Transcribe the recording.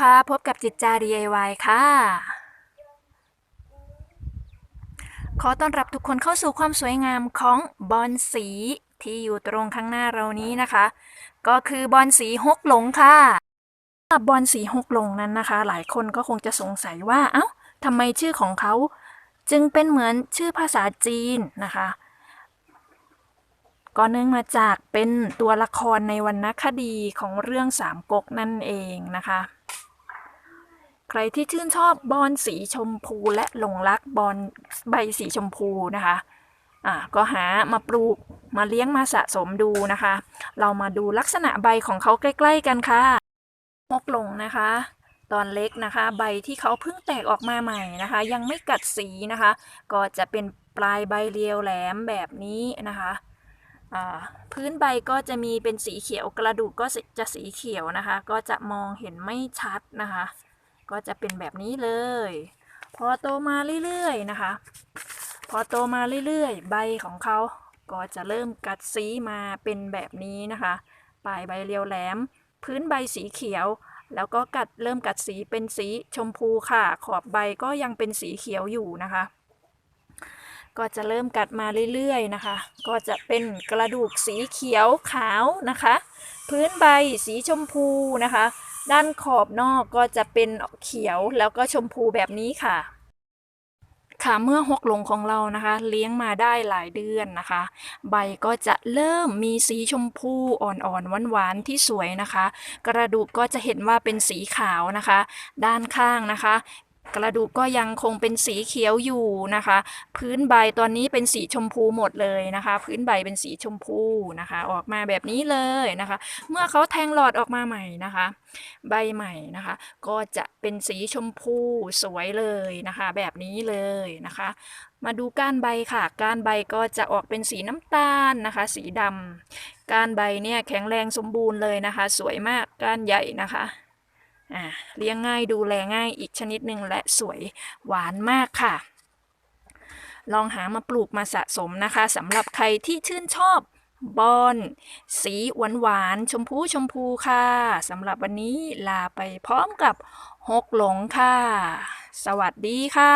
คะ พบกับจิตจา DIY ค่ะ ขอต้อนรับทุกคนเข้าสู่ความสวยงามของบอลสีที่อยู่ตรงข้างหน้าเรานี้นะคะ ก็คือบอลสีฮกหลงค่ะบอลสีฮกหลงนั้นนะคะ หลายคนก็คงจะสงสัยว่าเอ้าทำไมชื่อของเขาจึงเป็นเหมือนชื่อภาษาจีนนะคะก็เนื่องมาจากเป็นตัวละครในวรรณคดีของเรื่องสามก๊กนั่นเองนะคะ ใครที่ชื่นชอบบอลสีชมพูและหลงรักบอลใบสีชมพูนะคะอ่าก็หามาปลูกมาเลี้ยงมาสะสมดูนะคะ เรามาดูลักษณะใบของเขาใกล้ ๆ กันค่ะมกหลงนะคะ ตอนเล็กนะคะ ใบที่เขาเพิ่งแตกออกมาใหม่นะคะ ยังไม่กัดสีนะคะ ก็จะเป็นปลายใบเรียวแหลมแบบนี้นะคะพื้นใบก็จะมีเป็นสีเขียวกระดูกก็จะสีเขียวนะคะ ก็จะมองเห็นไม่ชัดนะคะ ก็จะเป็นแบบนี้เลย พอโตมาเรื่อยๆนะคะ พอโตมาเรื่อยๆ ใบของเขาก็จะเริ่มกัดสีมาเป็นแบบนี้นะคะปลายใบเรียวแหลม พื้นใบสีเขียว แล้วก็กัดเริ่มกัดสีเป็นสีชมพูค่ะ ขอบใบก็ยังเป็นสีเขียวอยู่นะคะ ก็จะเริ่มกัดมาเรื่อยๆนะคะ ก็จะเป็นกระดูกสีเขียวขาวนะคะ พื้นใบสีชมพูนะคะ ด้านขอบนอกก็จะเป็นเขียวแล้วก็ชมพูแบบนี้ค่ะ ค่ะเมื่อหกหลงของเรานะคะ เลี้ยงมาได้หลายเดือนนะคะ ใบก็จะเริ่มมีสีชมพูอ่อนๆหวานๆที่สวยนะคะ กระดูกก็จะเห็นว่าเป็นสีขาวนะคะ ด้านข้างนะคะ กระดูกก็ยังคงเป็นสีเขียวอยู่นะคะ พื้นใบตอนนี้เป็นสีชมพูหมดเลยนะคะ พื้นใบเป็นสีชมพูนะคะ ออกมาแบบนี้เลยนะคะ เมื่อเขาแทงหลอดออกมาใหม่นะคะ ใบใหม่นะคะ ก็จะเป็นสีชมพูสวยเลยนะคะ แบบนี้เลยนะคะ มาดูก้านใบค่ะ ก้านใบก็จะออกเป็นสีน้ำตาลนะคะ สีดำก้านใบเนี่ยแข็งแรงสมบูรณ์เลยนะคะ สวยมากก้านใหญ่นะคะ อ่าเลี้ยงง่ายดูแลง่ายอีกชนิดหนึ่งและสวยหวานมากค่ะ ลองหามาปลูกมาสะสมนะคะสำหรับใครที่ชื่นชอบบอนสีหวานหวานชมพูชมพูค่ะสำหรับวันนี้ลาไปพร้อมกับฮกหลงค่ะ สวัสดีค่ะ